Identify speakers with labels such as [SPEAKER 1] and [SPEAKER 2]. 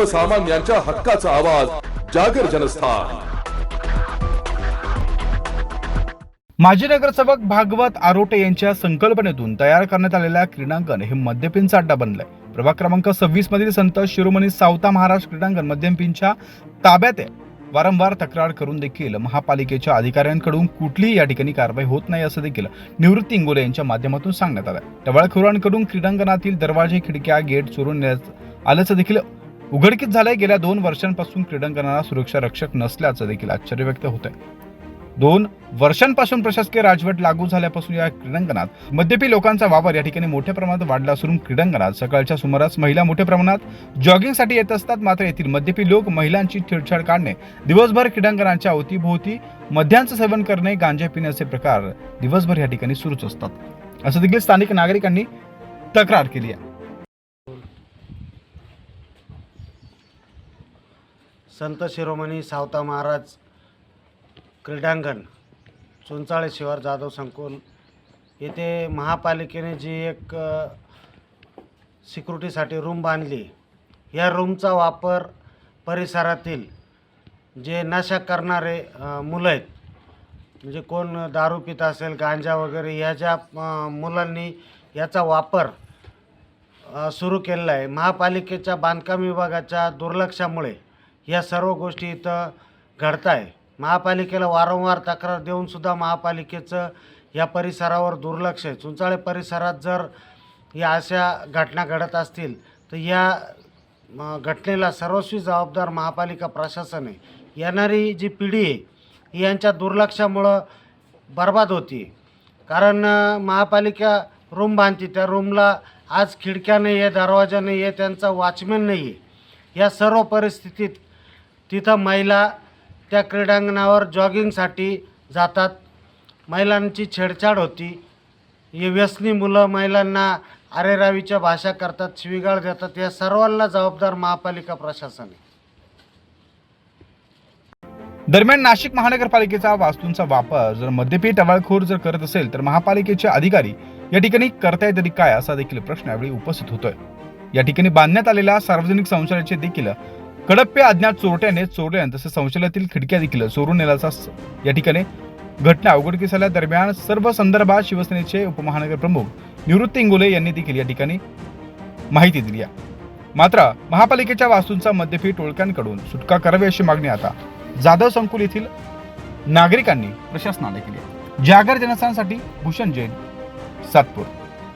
[SPEAKER 1] सर्वसामान्यांच्या हक्काचा आवाज जागर जनस्थान.
[SPEAKER 2] माजी नगरसेवक भागवत आरोटे यांच्या संकल्पनेतून तयार करण्यात आलेल्या क्रीडांगण हे मद्यपींचा अड्डा बनलंय. प्रभाग क्रमांक सव्वीस मधील संत शिरोमणी सावता महाराज क्रीडांगण मद्यपींच्या ताब्यात आहे. वारंवार तक्रार करून देखील महापालिकेच्या अधिकाऱ्यांकडून कुठलीही या ठिकाणी कारवाई होत नाही असं देखील निवृत्ती इंगोले यांच्या माध्यमातून सांगण्यात आलं टवाळखोरांकडून क्रीडांगणातील दरवाजे खिडक्या गेट चोरून आल्याचं देखील उघडकीत झालंय. गेल्या दोन वर्षांपासून क्रीडांगणाला सुरक्षा रक्षक नसल्याचं देखील आश्चर्य व्यक्त होत आहे दोन वर्षांपासून प्रशासकीय राजवट लागू झाल्यापासून या क्रीडांगणात मद्यपी लोकांचा वापर या ठिकाणी मोठ्या प्रमाणात वाढला असून क्रीडांगणात सकाळच्या सुमारास महिला मोठ्या प्रमाणात जॉगिंगसाठी येत असतात. मात्र येथील मद्यपी लोक महिलांची छेडछाड काढणे दिवसभर क्रीडांगणाच्या अवतीभोवती मद्यांचं सेवन करणे गांजा पिण्याचे प्रकार दिवसभर या ठिकाणी सुरूच असतात. असं देखील स्थानिक नागरिकांनी तक्रार केली आहे.
[SPEAKER 3] संत शिरोमणी सावता महाराज क्रीडांगण चुंचाळे शिवार जाधव संकुल. येथे महापालिकेने जी एक सिक्युरिटीसाठी रूम बांधली या रूमचा वापर परिसरातील जे नशा करणारे मुलं आहेत म्हणजे कोण दारू पित असेल गांजा वगैरे ह्या ज्या मुलांनी याचा वापर सुरू केलेला आहे. महापालिकेच्या बांधकाम विभागाच्या दुर्लक्षामुळे या सर्व गोष्टी इथं घडत आहे महापालिकेला वारंवार तक्रार देऊनसुद्धा महापालिकेचं या परिसरावर दुर्लक्ष आहे. चुंचाळे परिसरात जर या अशा घटना घडत असतील तर या घटनेला सर्वस्वी जबाबदार महापालिका प्रशासन आहे. येणारी जी पिढी आहे यांच्या दुर्लक्षामुळं बर्बाद होती. कारण महापालिका रूम बांधते. त्या रूमला आज खिडक्या नाही आहे दरवाजा नाही आहे त्यांचा वॉचमॅन नाही आहे या सर्व परिस्थितीत तिथं महिला त्या क्रीडांगणावर जॉगिंगसाठी जातात. महिलांची छेडछाड होती. हे व्यसनी मुलं महिलांना अरेरावीच्या भाषा करतात शिवीगाळ देतात. या सर्वांना जबाबदार महापालिका प्रशासन आहे.
[SPEAKER 2] दरम्यान नाशिक महानगरपालिकेचा वास्तूंचा वापर जर मद्यपी टवाळखोर जर करत असेल तर महापालिकेचे अधिकारी या ठिकाणी करताय तरी काय? असा देखील प्रश्न यावेळी उपस्थित होतोय. या ठिकाणी बांधण्यात आलेल्या सार्वजनिक संसाराचे देखील कडप्पे अज्ञात चोरट्याने चोरले तसेच शौचालयातील खिडक्या देखील चोरून नेल्याचा या ठिकाणी घटना उघडकीस आल्या दरम्यान सर्व संदर्भात शिवसेनेचे उपमहानगर प्रमुख निवृत्ती इंगोले यांनी देखील या ठिकाणी माहिती दिली आहे. मात्र महापालिकेच्या वास्तूंचा मद्यपी टोळक्यांकडून सुटका करावी अशी मागणी आता जाधव संकुल येथील नागरिकांनी प्रशासनाला केली जागर जनस्थानसाठी भूषण जैन सातपूर.